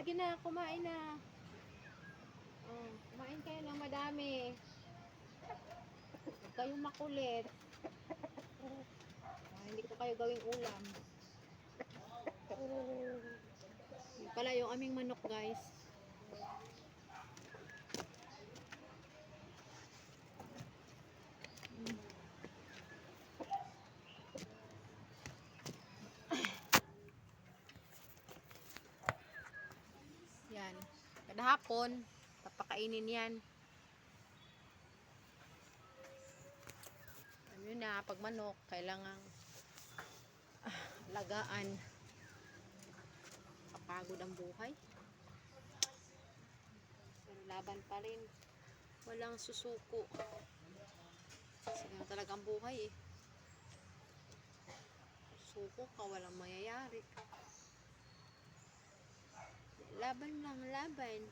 Sige na, kumain na. Oh, kumain kayo ng madami. Huwag kayong makulit. Ah, hindi ko kayo gawing ulam. Yun pala yung aming manok, guys. Yan. Kada hapon, papakainin yan. Nyo na, pag manok, kailangan ah, lagaan. Kapagod ang buhay. Pero laban pa rin. Walang susuko. Kasi ganun talaga buhay eh. Suko ka, walang mayayari. Laban lang, laban.